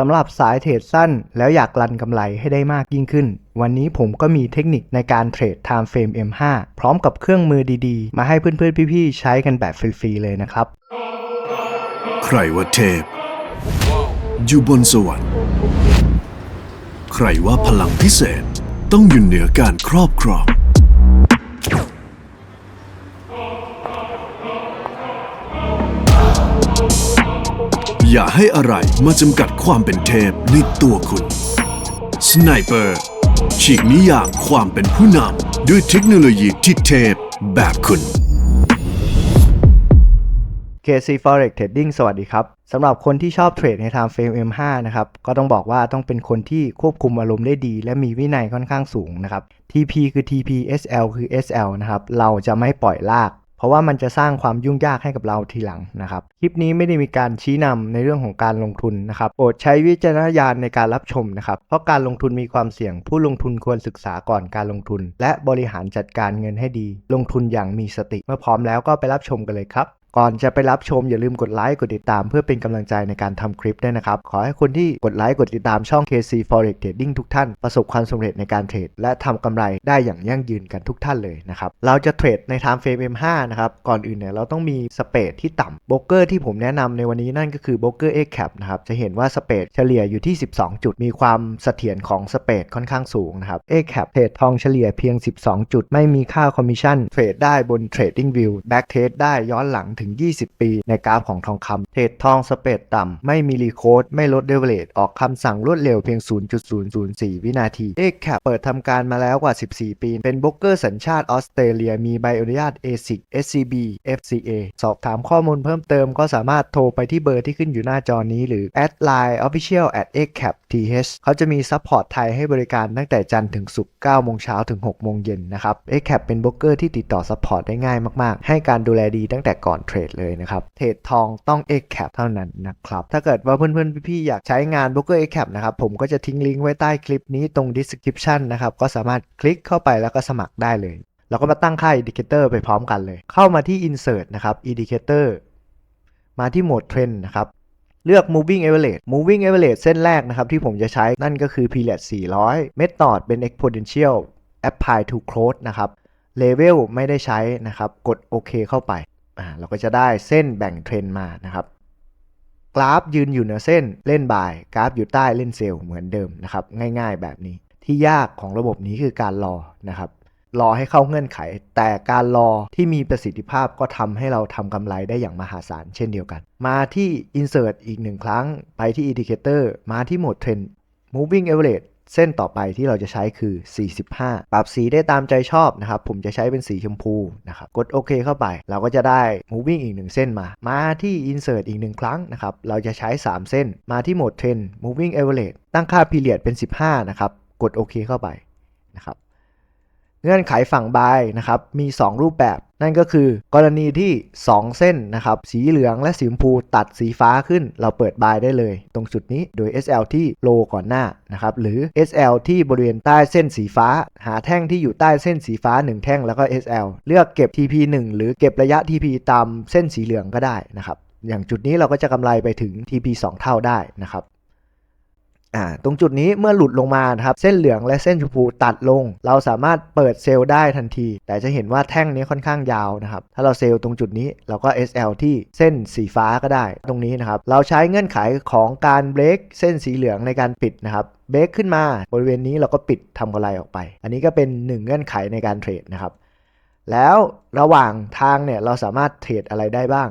สำหรับสายเทรดสั้น แล้วอยากรันกำไรให้ได้มากยิ่งขึ้น วันนี้ผมก็มีเทคนิคในการเทรด Time Frame M5 พร้อมกับเครื่องมือดีๆ มาให้เพื่อนๆ พี่ๆ ใช้กันแบบฟรีๆ เลยนะครับ ใครว่าเทพ อยู่บนสวรรค์ ใครว่าพลังพิเศษต้องอยู่เหนือการครอบครอง อย่าให้อะไรมาจำกัดความเป็นเทพในตัวคุณสไนเปอร์ฉีกนิยามความเป็นผู้นำด้วยเทคโนโลยีที่เทพแบบคุณ KC Forex Trading สวัสดีครับสำหรับคนที่ชอบเทรดใน Time Frame M5 นะครับก็ต้องบอกว่าต้องเป็นคนที่ควบคุมอารมณ์ได้ดี และมีวินัยค่อนข้างสูงนะครับ TP คือ TP SL คือ SL นะครับเราจะไม่ปล่อยลาก เพราะว่ามันจะสร้างความยุ่งยากให้กับเราทีหลังนะครับ คลิปนี้ไม่ได้มีการชี้นำในเรื่องของการลงทุนนะครับ โปรดใช้วิจารณญาณในการรับชมนะครับ เพราะการลงทุนมีความเสี่ยง ผู้ลงทุนควรศึกษาก่อนการลงทุน และบริหารจัดการเงินให้ดี ลงทุนอย่างมีสติ เมื่อพร้อมแล้วก็ไปรับชมกันเลยครับ ก่อนจะไปรับชมอย่าลืมกดไลค์กดติดตามเพื่อเป็นกำลังใจในการทำคลิปด้วยนะครับ ขอให้คนที่กดไลค์กดติดตามช่อง KC Forex Trading ทุกท่าน ประสบความสำเร็จในการเทรด และทำกำไรได้อย่างยั่งยืนกันทุกท่านเลยนะครับ เราจะเทรดใน Time Frame M5 นะครับ ก่อนอื่นเนี่ยเราต้องมีสเปดที่ต่ำโบรกเกอร์ที่ผมแนะนำในวันนี้นั่นก็คือโบรกเกอร์ X Cap นะครับ จะเห็นว่าสเปดเฉลี่ยอยู่ที่ 12 จุด มีความเสถียรของสเปดค่อนข้างสูงนะครับ X Cap เทรดทองเฉลี่ยเพียง 12 จุด ไม่มีค่าคอมมิชชั่น เทรดได้บน Trading View Back Trade ได้ย้อนหลังถึง20 ปี ในกราฟของทองคำเทรดทองสเปดต่ำ ไม่มีรีโคดไม่ลดเดเวลตออกคำสั่งรวดเร็วเพียง 0.004 วินาที X Cap เปิดทำการมาแล้วกว่า 14 ปี เป็นโบรกเกอร์สัญชาติออสเตรเลียมีใบอนุญาต ASIC SCB FCA สอบถามข้อมูลเพิ่มเติมก็สามารถโทรไปที่เบอร์ที่ขึ้นอยู่หน้าจอนี้หรือแอดไลน์ Official at x cap th เขาจะมีซัพพอร์ตไทยให้บริการตั้งแต่จันทร์ถึงศุกร์9โมงเช้าถึง 6 โมงเย็นนะครับ x cap เป็นโบรกเกอร์ที่ติดต่อซัพพอร์ตได้ง่ายมาก ๆ ให้การดูแลดีตั้งแต่ก่อนเทรดเลยนะครับ เทรดทองต้อง x cap เท่านั้นนะครับ ถ้าเกิดว่าเพื่อนๆ พี่ๆ อยากใช้งานโบรกเกอร์ x cap นะครับ ผมก็จะทิ้งลิงก์ไว้ใต้คลิปนี้ตรง description นะครับ ก็สามารถคลิกเข้าไปแล้วก็สมัครได้เลยเราก็มาตั้งค่า indicator ไปพร้อมกันเลย เข้ามาที่ insert นะครับ indicator มาที่โหมด trend นะครับเลือก moving average moving average เส้นแรกนะครับที่ผมจะใช้นั่นก็คือ period 400 method เป็น exponential apply to close นะครับ level ไม่ได้ใช้นะครับ กดโอเคเข้าไป เราก็จะได้เส้นแบ่งเทรนมานะครับ กราฟยืนอยู่เหนือเส้นเล่นบ่าย กราฟอยู่ใต้เล่นเซลล์เหมือนเดิมนะครับ ง่ายๆแบบนี้ ที่ยากของระบบนี้คือการรอนะครับ รอให้เข้าเงื่อนไข แต่การรอที่มีประสิทธิภาพก็ทำให้เราทำกำไรได้อย่างมหาศาลเช่นเดียวกัน มาที่ insert อีกหนึ่งครั้ง ไปที่ indicator มาที่โหมด trend moving average เส้นต่อไปที่เราจะใช้คือ 45 ปรับสีได้ตามใจชอบนะครับ ผมจะใช้เป็นสีชมพูนะครับ กดโอเคเข้าไป เราก็จะได้ moving อีกหนึ่งเส้นมา มาที่ insert อีกหนึ่งครั้งนะครับ เราจะใช้ 3 เส้น มาที่โหมด trend moving average ตั้งค่า period เป็น 15 นะครับ กดโอเคเข้าไปนะครับ เงื่อนไขฝั่งบายนะครับมี 2 รูปแบบ นั่นก็คือกรณีที่ 2 เส้นนะครับสีเหลืองและสีชมพูตัดสีฟ้าขึ้น เราเปิดบายได้เลย ตรงจุดนี้โดย SL ที่โลก่อนหน้านะครับหรือ SL ที่บริเวณใต้เส้นสีฟ้า หาแท่งที่อยู่ใต้เส้นสีฟ้า 1 แท่งแล้วก็ SL เลือกเก็บ TP 1 หรือเก็บระยะ TP ตามเส้นสีเหลืองก็ได้นะครับอย่างจุดนี้เราก็จะกำไรไปถึง TP 2 เท่าได้นะครับ อ่าตรงจุดนี้เมื่อหลุดลงมาครับเส้นเหลืองและเส้นชมพูตัดลง เราสามารถเปิดเซลล์ได้ทันที แต่จะเห็นว่าแท่งนี้ค่อนข้างยาวนะครับถ้าเราเซลล์ตรงจุดนี้เราก็ SL ที่เส้นสีฟ้าก็ได้ ตรงนี้นะครับเราใช้เงื่อนไขของการเบรกเส้นสีเหลืองในการปิดนะครับเบรกขึ้นมาบริเวณนี้เราก็ปิดทำกำไรออกไป อันนี้ก็เป็นหนึ่งเงื่อนไขในการเทรดนะครับแล้วระหว่างทางเนี่ยเราสามารถเทรดอะไรได้บ้าง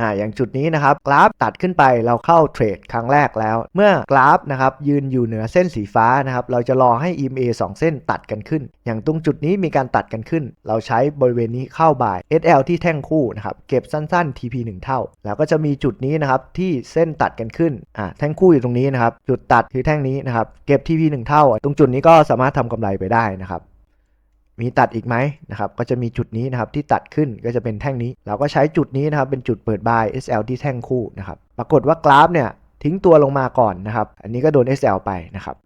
อ่าอย่างจุดนี้นะครับกราฟตัดขึ้นไปเราเข้าเทรดครั้งแรกแล้ว เมื่อกราฟนะครับยืนอยู่เหนือเส้นสีฟ้านะครับเราจะรอให้ EMA 2 เส้นตัดกันขึ้น อย่างตรงจุดนี้มีการตัดกันขึ้น เราใช้บริเวณนี้เข้าบ่าย SL ที่แท่งคู่นะครับเก็บสั้นๆ TP 1 เท่า แล้วก็จะมีจุดนี้นะครับที่เส้นตัดกันขึ้นอ่าแท่งคู่อยู่ตรงนี้นะครับจุดตัดคือแท่งนี้นะครับเก็บ TP 1 เท่า ตรงจุดนี้ก็สามารถทำกำไรไปได้นะครับ มีตัดอีกไหมนะครับก็จะมีจุดนี้นะครับที่ตัดขึ้นก็จะเป็นแท่งนี้ เราก็ใช้จุดนี้นะครับเป็นจุดเปิดบาย SL ที่แท่งคู่นะครับปรากฏว่ากราฟเนี่ยทิ้งตัวลงมาก่อนนะครับ อันนี้ก็โดน SL ไปนะครับ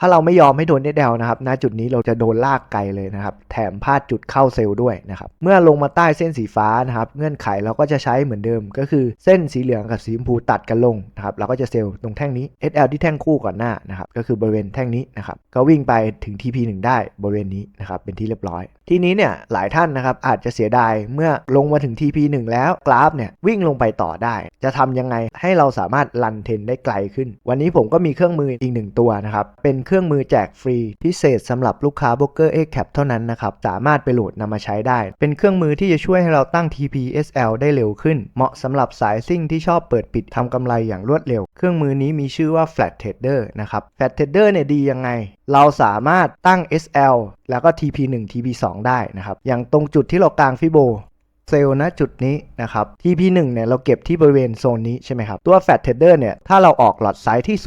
ถ้าเราไม่ยอมให้โดนเนดลนะครับณจุดนี้เราจะโดนลากไกลเลยนะครับ แถมพลาดจุดเข้าเซลล์ด้วยนะครับ เมื่อลงมาใต้เส้นสีฟ้านะครับ เงื่อนไขเราก็จะใช้เหมือนเดิม ก็คือเส้นสีเหลืองกับสีชมพูตัดกันลงนะครับ เราก็จะเซลล์ตรงแท่งนี้ SL ที่แท่งคู่ก่อนหน้านะครับ ก็คือบริเวณแท่งนี้นะครับ ก็วิ่งไปถึง TP1 ได้บริเวณนี้นะครับ เป็นที่เรียบร้อย ทีนี้เนี่ยหลายท่านนะครับอาจจะเสียดายเมื่อลงมาถึง TP1 แล้วกราฟเนี่ยวิ่งลงไปต่อได้ จะทำยังไงให้เราสามารถลันเทนได้ไกลขึ้น วันนี้ผมก็มีเครื่องมืออีกหนึ่งตัวนะครับ เป็นเครื่องมือแจกฟรีพิเศษสำหรับลูกค้า b r o k e r A Cap เท่านั้นนะครับ สามารถไปโหลดนำมาใช้ได้ เป็นเครื่องมือที่จะช่วยให้เราตั้ง TPSL ได้เร็วขึ้น เหมาะสำหรับสายซิ่งที่ชอบเปิดปิดทำกำไรอย่างรวดเร็ว เครื่องมือนี้มีชื่อว่า Flat Trader นะครับ Flat Trader เนี่ยดียังไง เราสามารถตั้ง SL แล้วก็ TP1 TP2 ได้นะครับ อย่างตรงจุดที่เรากางฟิโบเซลล์ณจุดนี้นะครับ TP1 เนี่ยเราเก็บที่บริเวณโซนนี้ใช่ไหมครับ ตัว Fat Trader เนี่ยถ้าเราออกหลอดไซส์ที่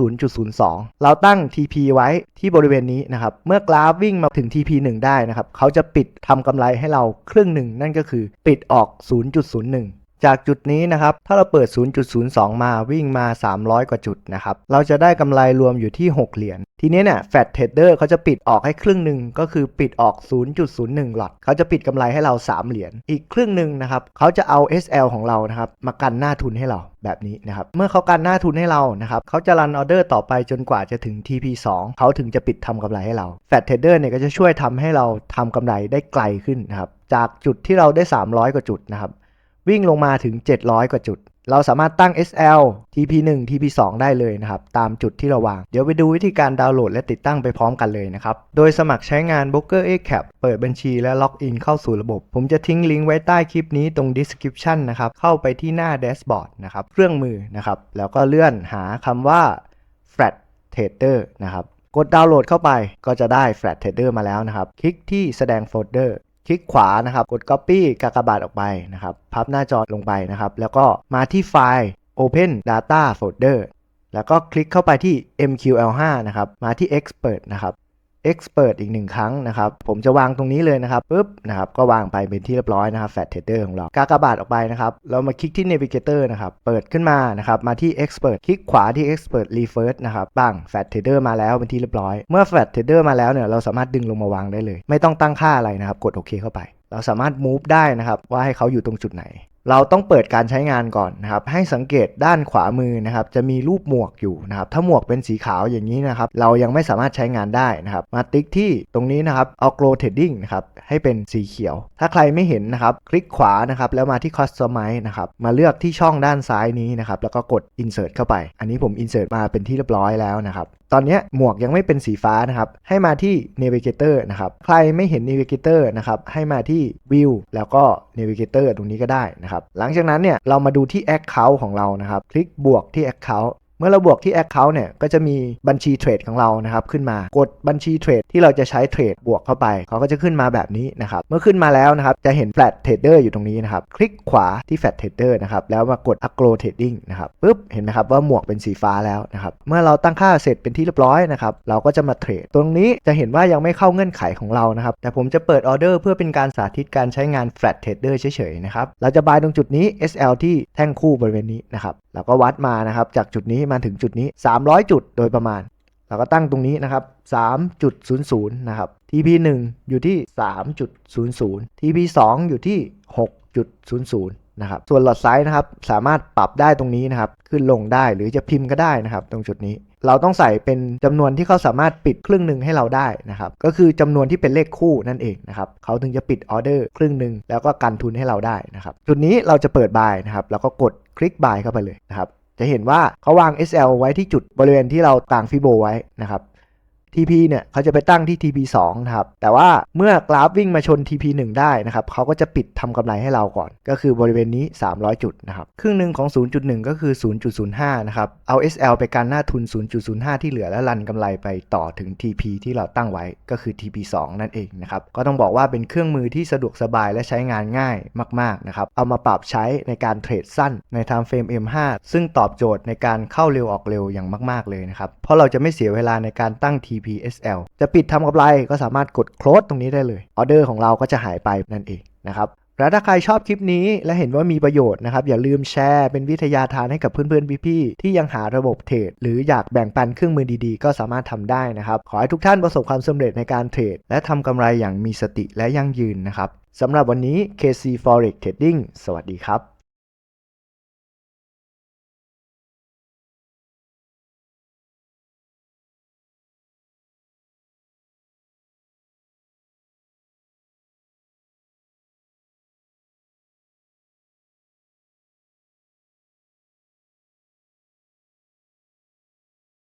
0.02 เราตั้ง TP ไว้ที่บริเวณนี้นะครับ เมื่อกราฟวิ่งมาถึง TP1 ได้นะครับ เขาจะปิดทำกำไรให้เราครึ่งหนึ่ง นั่นก็คือปิดออก 0.01 จากจุดนี้นะครับ ถ้าเราเปิด 0.02 มาวิ่งมา 300 กว่าจุดนะครับ เราจะได้กำไรรวมอยู่ที่ 6 เหรียญ ทีนี้เนี่ย Fat Trader เขาจะปิดออกให้ครึ่งหนึ่งก็คือปิดออก 0.01 หลอตเขาจะปิดกำไรให้เรา 3 เหรียญ อีกครึ่งหนึ่งนะครับเขาจะเอา SL ของเรานะครับมากันหน้าทุนให้เราแบบนี้นะครับ เมื่อเขากันหน้าทุนให้เรานะครับเขาจะรันออเดอร์ต่อไปจนกว่าจะถึง TP2 เขาถึงจะปิดทำกำไรให้เรา Fat Trader เนี่ยก็จะช่วยทำให้เราทำกำไรได้ไกลขึ้นนะครับจากจุดที่เราได้ 300 กว่าจุดนะครับ วิ่งลงมาถึง 700 กว่าจุด เราสามารถตั้ง SL TP1 TP2 ได้เลยนะครับ ตามจุดที่เราวาง เดี๋ยวไปดูวิธีการดาวน์โหลดและติดตั้งไปพร้อมกันเลยนะครับ โดยสมัครใช้งาน b r o k e r A Cap เปิดบัญชีและล็อกอินเข้าสู่ระบบ ผมจะทิ้งลิงก์ไว้ใต้คลิปนี้ตรง description นะครับ เข้าไปที่หน้า dashboard นะครับ เครื่องมือนะครับ แล้วก็เลื่อนหาคำว่า Flat Trader นะครับ กดดาวน์โหลดเข้าไปก็จะได้ Flat Trader มาแล้วนะครับ คลิกที่แสดงโฟลเดอร์ คลิกขวานะครับกด Copy กากบาทออกไปนะครับพับหน้าจอลงไปนะครับ แล้วก็มาที่ไฟล์ Open Data Folder แล้วก็คลิกเข้าไปที่ MQL5 นะครับ มาที่ Expert นะครับ Expert อีกหนึ่งครั้งนะครับ ผมจะวางตรงนี้เลยนะครับปุ๊บนะครับ ก็วางไปเป็นที่เรียบร้อยนะครับ Fat Trader ของเรา กากบาทออกไปนะครับ เรามาคลิกที่ Navigator นะครับ เปิดขึ้นมานะครับ มาที่ Expert คลิกขวาที่ Expert Reverse นะครับบ้าง Fat Trader มาแล้วเป็นที่เรียบร้อย เมื่อ Fat Trader มาแล้วเนี่ย เราสามารถดึงลงมาวางได้เลย ไม่ต้องตั้งค่าอะไรนะครับ กดโอเคเข้าไป เราสามารถ move ได้นะครับ ว่าให้เขาอยู่ตรงจุดไหน เราต้องเปิดการใช้งานก่อนนะครับ ให้สังเกตด้านขวามือนะครับ จะมีรูปหมวกอยู่นะครับ ถ้าหมวกเป็นสีขาวอย่างนี้นะครับ เรายังไม่สามารถใช้งานได้นะครับ มาติ๊กที่ตรงนี้นะครับ เอา glow trading นะครับ ให้เป็นสีเขียว ถ้าใครไม่เห็นนะครับ คลิกขวานะครับ แล้วมาที่ customize นะครับ มาเลือกที่ช่องด้านซ้ายนี้นะครับ แล้วก็กด insert เข้าไป อันนี้ผม insert มาเป็นที่เรียบร้อยแล้วนะครับตอนนี้หมวกยังไม่เป็นสีฟ้านะครับ ให้มาที่ navigator นะครับ ใครไม่เห็น navigator นะครับ ให้มาที่ view แล้วก็ navigator ตรงนี้ก็ได้นะครับ หลังจากนั้นเนี่ยเรามาดูที่ account ของเรานะครับ คลิกบวกที่ account มื่อเราบวกที่ Account เนี่ยก็จะมีบัญชีเทรดของเรานะครับขึ้นมากดบัญชีเทรดที่เราจะใช้เทรดบวกเข้าไปเขาก็จะขึ้นมาแบบนี้นะครับเมื่อขึ้นมาแล้วนะครับจะเห็น Flat Trader อยู่ตรงนี้นะครับคลิกขวาที่ Flat Trader นะครับแล้วมากด Agro Trading นะครับปุ๊บเห็นไหมครับว่าหมวกเป็นสีฟ้าแล้วนะครับเมื่อเราตั้งค่าเสร็จเป็นที่เรียบร้อยนะครับเราก็จะมาเทรดตรงนี้จะเห็นว่ายังไม่เข้าเงื่อนไขของเรานะครับแต่ผมจะเปิดออเดอร์เพื่อเป็นการสาธิตการใช้งาน Flat Trader เฉยๆนะครับเราจะบายตรงจุดนี้ SL ที่แท่งคู่บริเวณนี้นะครับ เราก็วัดมานะครับ จากจุดนี้มาถึงจุดนี้ 300 จุดโดยประมาณ เราก็ตั้งตรงนี้นะครับ 3.00 นะครับ TP 1อยู่ที่ 3.00 TP 2อยู่ที่ 6.00 นะครับ ส่วนหลอดไซส์นะครับ สามารถปรับได้ตรงนี้นะครับ ขึ้นลงได้ หรือจะพิมพ์ก็ได้นะครับตรงจุดนี้ เราต้องใส่เป็นจำนวนที่เขาสามารถปิดครึ่งหนึ่งให้เราได้นะครับก็คือจำนวนที่เป็นเลขคู่นั่นเองนะครับเขาถึงจะปิดออเดอร์ครึ่งหนึ่งแล้วก็กันทุนให้เราได้นะครับจุดนี้เราจะเปิดบายนะครับแล้วก็กดคลิกบายเข้าไปเลยนะครับจะเห็นว่าเขาวาง SL ไว้ที่จุดบริเวณที่เราต่างฟิโบไว้นะครับ TP เนี่ยเขาจะไปตั้งที่ TP 2นะครับ แต่ว่าเมื่อกราฟวิ่งมาชน TP 1ได้นะครับเขาก็จะปิดทำกำไรให้เราก่อน ก็คือบริเวณนี้ 300 จุดนะครับ ครึ่งหนึ่งของ 0.1 ก็คือ 0.05 นะครับ เอา SL ไปการหน้าทุน 0.05 ที่เหลือแล้วรันกำไรไปต่อถึง TP ที่เราตั้งไว้ก็คือ TP 2นั่นเองนะครับ ก็ต้องบอกว่าเป็นเครื่องมือที่สะดวกสบายและใช้งานง่ายมากๆนะครับ เอามาปรับใช้ในการเทรดสั้นใน time frame M5 ซึ่งตอบโจทย์ในการเข้าเร็วออกเร็วอย่างมาก ๆเลยนะครับ เพราะเราจะไม่เสียเวลาในการตั้ง TPSL จะปิดทำกำไรก็สามารถกด close ตรงนี้ได้เลยออเดอร์ของเราก็จะหายไปนั่นเองนะครับและถ้าใครชอบคลิปนี้และเห็นว่ามีประโยชน์นะครับอย่าลืมแชร์เป็นวิทยาทานให้กับเพื่อนๆพี่ๆที่ยังหาระบบเทรดหรืออยากแบ่งปันเครื่องมือดีๆ ก็สามารถทำได้นะครับ ขอให้ทุกท่านประสบความสำเร็จในการเทรด และทำกำไรอย่างมีสติและยั่งยืนนะครับสำหรับวันนี้ KC Forex Trading สวัสดีครับ